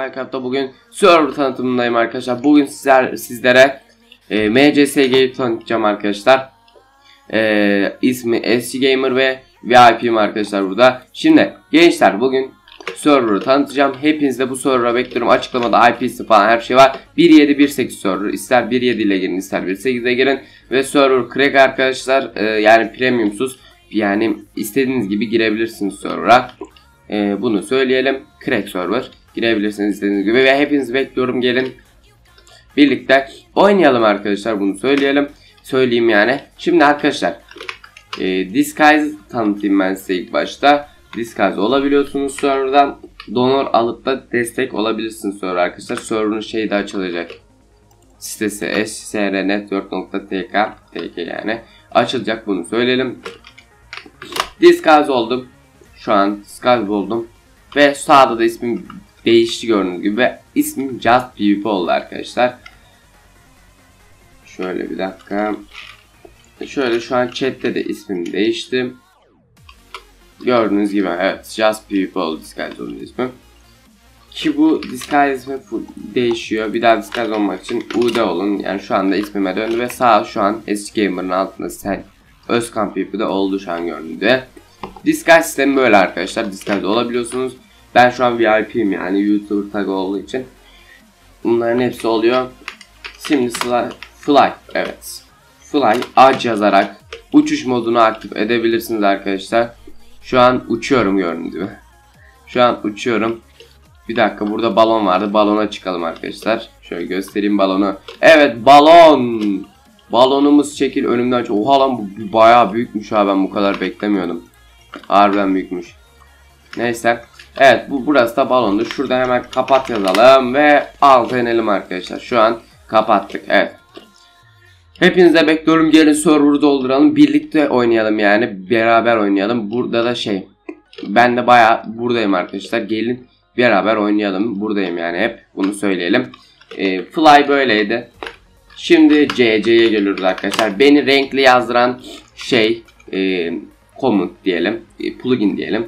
Minecraft'ta bugün server tanıtımındayım arkadaşlar. Bugün sizler sizlere e, MCSG'yi tanıtacağım arkadaşlar. E, ismi SC Gamer ve VIP'im arkadaşlar burada. Şimdi gençler bugün server'ı tanıtacağım. Hepiniz de bu server'a bekliyorum. Açıklamada IP'si falan her şey var. 1.7.1.8 server. İster 1.7 ile girin ister 1.8'e girin. Ve server crack arkadaşlar. E, yani premiumsuz. Yani istediğiniz gibi girebilirsiniz server'a. E, bunu söyleyelim. Crack server. Girebilirsiniz istediğiniz gibi. Ve hepinizi bekliyorum gelin. Birlikte oynayalım arkadaşlar bunu söyleyelim. Söyleyeyim yani. Şimdi arkadaşlar. E, Disguise tanıtayım ben size ilk başta. Disguise olabiliyorsunuz serverdan. Donor alıp da destek olabilirsiniz server arkadaşlar. Server'ın şeyi de açılacak. Sitesi srnetwork.tk tk yani. Açılacak bunu söyleyelim. Disguise oldum. Şu an Disguise oldum. Ve sağda da ismim değişti gördüğünüz gibi. Ve ismim Just PvP oldu arkadaşlar. Şöyle bir dakika. Şöyle şu an chatte de ismim değişti. Gördüğünüz gibi evet Just PvP oldu Disguise ismim. Ki bu Disguise ismi değişiyor. Bir daha Disguise olmak için UD olun. Yani şu anda ismime döndü ve sağ şu an SC Gamer'ın altında sen Özkan PvP'de oldu şu an gördüğünüzde. Disguise sistemi böyle arkadaşlar. Disguise olabiliyorsunuz. Ben şu an VIP'yim yani YouTuber tag olduğu için. Bunların hepsi oluyor. Şimdi fly, fly evet. Fly ağaç yazarak uçuş modunu aktif edebilirsiniz arkadaşlar. Şu an uçuyorum gibi. Şu an uçuyorum. Bir dakika burada balon vardı. Balona çıkalım arkadaşlar. Şöyle göstereyim balonu. Evet balon. Balonumuz çekil önümden. Oha lan bu bayağı büyükmüş ha ben bu kadar beklemiyordum. Harbiden büyükmüş. Neyse. Evet bu burası da balondu. Şurada hemen kapat yazalım ve alta inelim arkadaşlar. Şu an kapattık. Evet. Hepinize bekliyorum. Gelin server'ı dolduralım. Birlikte oynayalım yani. Beraber oynayalım. Burada da şey. Ben de baya buradayım arkadaşlar. Gelin beraber oynayalım. Buradayım yani hep. Bunu söyleyelim. E, Fly böyleydi. Şimdi CC'ye geliyoruz arkadaşlar. Beni renkli yazdıran şey e, command diyelim. E, plugin diyelim.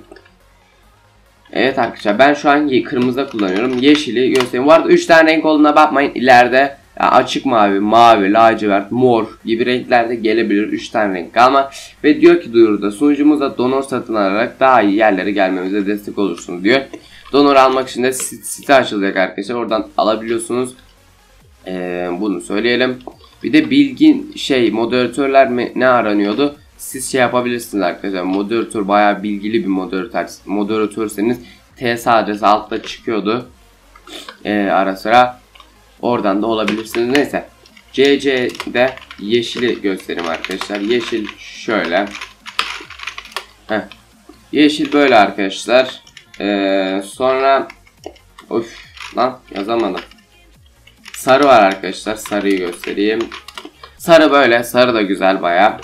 Evet arkadaşlar ben şu an kırmızı kullanıyorum. Yeşili göstereyim. Bu arada 3 tane renk olduğuna bakmayın. İleride yani açık mavi, mavi, lacivert, mor gibi renklerde gelebilir 3 tane renk ama ve diyor ki duyuruda sunucumuza donor satın alarak daha iyi yerlere gelmemize destek olursunuz diyor. Donor almak için de site açılacak arkadaşlar. Oradan alabiliyorsunuz. Ee, bunu söyleyelim. Bir de bilgin şey moderatörler mi, ne aranıyordu? Siz şey yapabilirsiniz arkadaşlar. Moderatör bayağı bilgili bir moderatör. Moderatörseniz TS adresi altta çıkıyordu. Ee, ara sıra oradan da olabilirsiniz. Neyse. CC'de yeşili göstereyim arkadaşlar. Yeşil şöyle. Heh. Yeşil böyle arkadaşlar. Ee, sonra of lan yazamadım. Sarı var arkadaşlar. Sarıyı göstereyim. Sarı böyle. Sarı da güzel baya.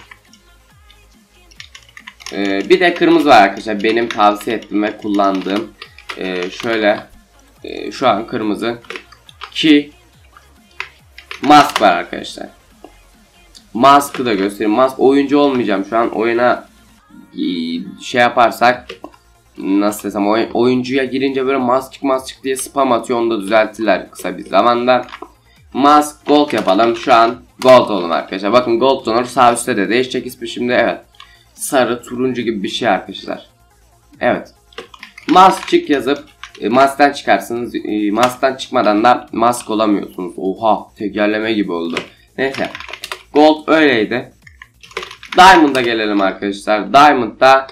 Ee, bir de kırmızı var arkadaşlar. Benim tavsiye ettiğim ve kullandığım. Ee, şöyle. E, şu an kırmızı. Ki mask var arkadaşlar. Mask'ı da göstereyim. Mask oyuncu olmayacağım şu an. Oyuna şey yaparsak nasıl desem oy, oyuncuya girince böyle mask çık mask diye spam atıyor onu da düzelttiler kısa bir zamanda. Mask gold yapalım şu an gold olalım arkadaşlar. Bakın gold donor sağ üstte de değişecek ismi şimdi evet. Sarı turuncu gibi bir şey arkadaşlar. Evet. Mask çık yazıp e, masktan çıkarsınız. E, masktan çıkmadan da mask olamıyorsunuz. Oha tekerleme gibi oldu. Neyse. Gold öyleydi. Diamond'a gelelim arkadaşlar. Diamond'da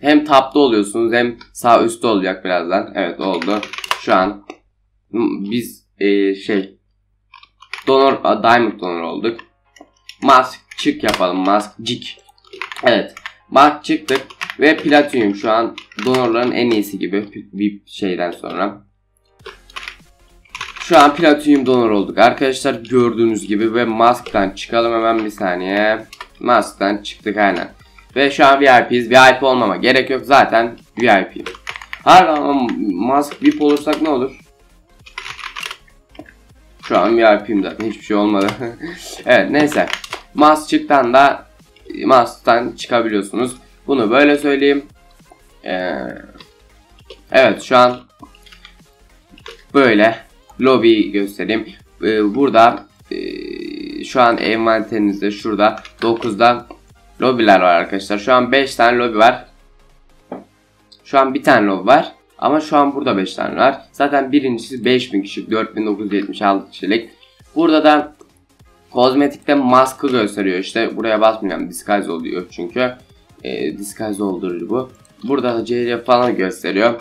hem tapta oluyorsunuz hem sağ üstte olacak birazdan. Evet oldu. Şu an biz e, şey donor diamond donor olduk. Mask çık yapalım. Mask cik. Evet. Mask çıktık ve platinum şu an donorların en iyisi gibi bir şeyden sonra. Şu an platinum donor olduk. Arkadaşlar gördüğünüz gibi ve masktan çıkalım hemen bir saniye. Masktan çıktık aynen. Ve şu an VIP'yiz. VIP olmama gerek yok. Zaten. Hala ama mask VIP olursak ne olur? Şu an VIP'yim zaten. Hiçbir şey olmadı. evet neyse. Mask çıktan da masktan çıkabiliyorsunuz. Bunu böyle söyleyeyim. Ee, evet şu an böyle lobi göstereyim. Ee, burada e, şu an envanterinizde şurada 9'da lobiler var arkadaşlar. Şu an 5 tane lobi var. Şu an bir tane lobi var. Ama şu an burada 5 tane var. Zaten birincisi 5000 kişi 4976 kişilik. Burada da kozmetikte maskı gösteriyor işte. Buraya basmayacağım. Disguise oluyor çünkü. E, disguise oldurucu bu. Burada da CC falan gösteriyor.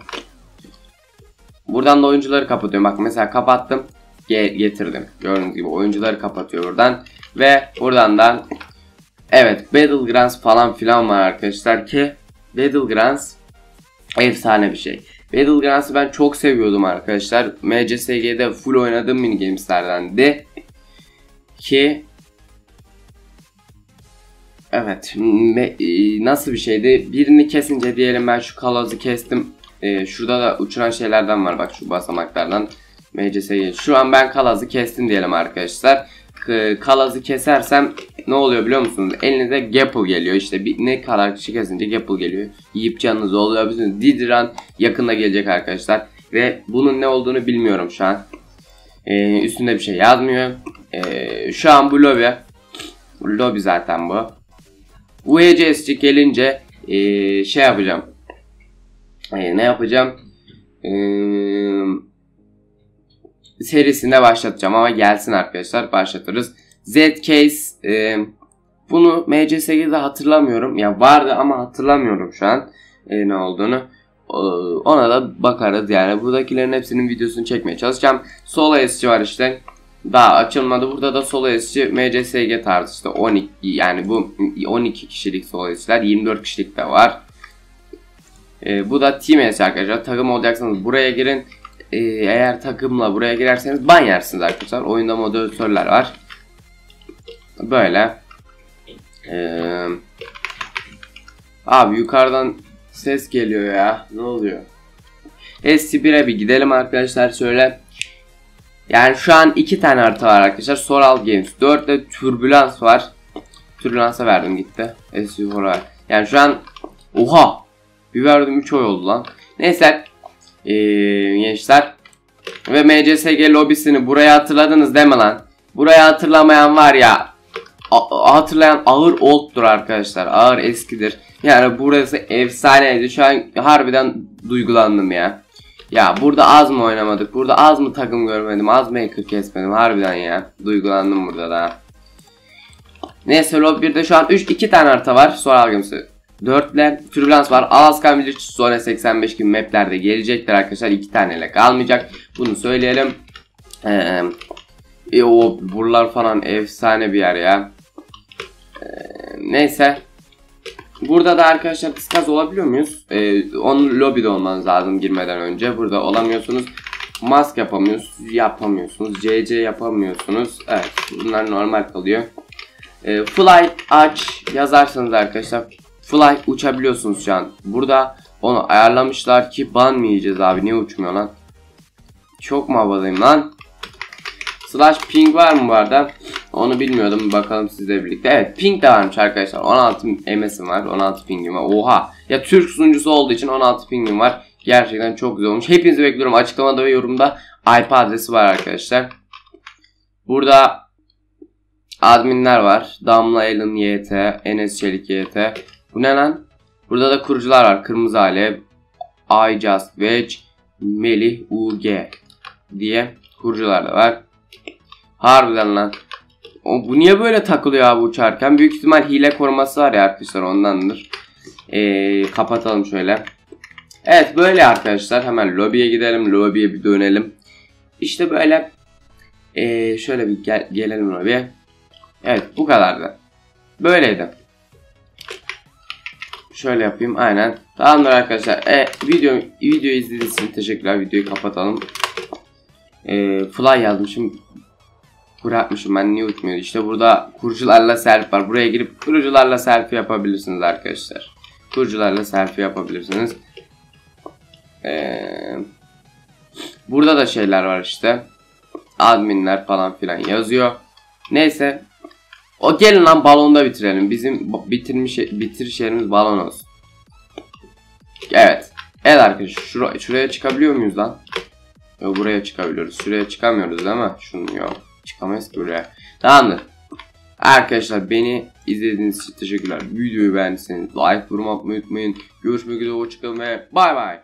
Buradan da oyuncuları kapatıyorum. Bak mesela kapattım. getirdim. Gördüğünüz gibi oyuncuları kapatıyor buradan. Ve buradan da evet Battlegrounds falan filan var arkadaşlar ki Battlegrounds efsane bir şey. Battlegrounds'ı ben çok seviyordum arkadaşlar. MCSG'de full oynadığım mini gameslerdendi. Ki Evet. E, nasıl bir şeydi? Birini kesince diyelim ben şu kalazı kestim. E, şurada da uçuran şeylerden var bak şu basamaklardan. MCSG. Şu an ben kalazı kestim diyelim arkadaşlar. Kalazı kesersem ne oluyor biliyor musunuz? Elinize Gapple geliyor. İşte bir, ne kadar kişi kesince Gapple geliyor. Yiyip canınız oluyor. Bütün Didran yakında gelecek arkadaşlar. Ve bunun ne olduğunu bilmiyorum şu an. Ee, üstünde bir şey yazmıyor. Ee, şu an bu lobi. Bu lobi zaten bu. UECSC gelince ee, şey yapacağım. Ee, ne yapacağım? Eee serisinde başlatacağım ama gelsin arkadaşlar başlatırız. Z-Case e, bunu MCSG'de hatırlamıyorum. Ya vardı ama hatırlamıyorum şu an e, ne olduğunu. E, ona da bakarız yani. Buradakilerin hepsinin videosunu çekmeye çalışacağım. Solo SC var işte. Daha açılmadı. Burada da solo SC MCSG tarzı işte 12 yani bu 12 kişilik solo SC'ler 24 kişilik de var. E, bu da Team SC arkadaşlar. Takım olacaksanız buraya girin e, eğer takımla buraya girerseniz ban yersiniz arkadaşlar. Oyunda moderatörler var. Böyle. Ee, abi yukarıdan ses geliyor ya. Ne oluyor? SC1'e bir gidelim arkadaşlar şöyle. Yani şu an iki tane harita var arkadaşlar. Soral Games. 4 de Turbulans var. Turbulansa verdim gitti. SC4 var. Yani şu an oha. Bir verdim 3 oy oldu lan. Neyse ee, gençler. Ve MCSG lobisini buraya hatırladınız değil mi lan? Buraya hatırlamayan var ya hatırlayan ağır oldtur arkadaşlar. Ağır eskidir. Yani burası efsaneydi. Şu an harbiden duygulandım ya. Ya burada az mı oynamadık? Burada az mı takım görmedim? Az mı hacker kesmedim? Harbiden ya. Duygulandım burada da. Neyse lobby 1'de şu an 3 2 tane harita var. Sonra algımsı. 4 ile Turbulence var. Alaska Village Zone 85 gibi maplerde gelecektir arkadaşlar. 2 taneyle kalmayacak. Bunu söyleyelim. Ee, e, o buralar falan efsane bir yer ya. Ee, neyse. Burada da arkadaşlar kıskaz olabiliyor muyuz? Ee, onun lobide olmanız lazım girmeden önce. Burada olamıyorsunuz. Mask yapamıyorsunuz. Yapamıyorsunuz. CC yapamıyorsunuz. Evet. Bunlar normal kalıyor. Ee, fly aç yazarsanız arkadaşlar Fly uçabiliyorsunuz şu an. Burada onu ayarlamışlar ki ban mı yiyeceğiz abi? Niye uçmuyor lan? Çok mu havalıyım lan? Slash ping var mı bu arada? Onu bilmiyordum. Bakalım sizle birlikte. Evet ping de varmış arkadaşlar. 16 MS'im var. 16 pingim var. Oha. Ya Türk sunucusu olduğu için 16 pingim var. Gerçekten çok güzel olmuş. Hepinizi bekliyorum. Açıklamada ve yorumda IP adresi var arkadaşlar. Burada adminler var. Damla Ellen YT, Enes Çelik YT, bu ne lan? Burada da kurucular var. Kırmızı Alev, I Just Wedge, Melih UG diye kurucular da var. Harbiden lan. O, bu niye böyle takılıyor abi uçarken? Büyük ihtimal hile koruması var ya arkadaşlar ondandır. Ee, kapatalım şöyle. Evet böyle arkadaşlar. Hemen lobiye gidelim. Lobiye bir dönelim. İşte böyle. Ee, şöyle bir gel gelelim lobiye. Evet bu kadardı. Böyleydi. Şöyle yapayım aynen. Tamamdır arkadaşlar. E, video video izlediğiniz için teşekkürler. Videoyu kapatalım. E, fly yazmışım. Bırakmışım ben niye uçmuyor? İşte burada kurucularla selfie var. Buraya girip kurucularla selfie yapabilirsiniz arkadaşlar. Kurucularla selfie yapabilirsiniz. Ee, burada da şeyler var işte. Adminler falan filan yazıyor. Neyse o gelin lan balonda bitirelim. Bizim bitirmiş bitiriş yerimiz balon olsun. Evet. Evet arkadaşlar şura, şuraya çıkabiliyor muyuz lan? Yo, buraya çıkabiliyoruz. Şuraya çıkamıyoruz ama şunu yok. Çıkamayız ki buraya. Tamamdır. Arkadaşlar beni izlediğiniz için teşekkürler. Videoyu beğendiyseniz like, yorum atmayı unutmayın. Görüşmek üzere hoşçakalın ve bay bay.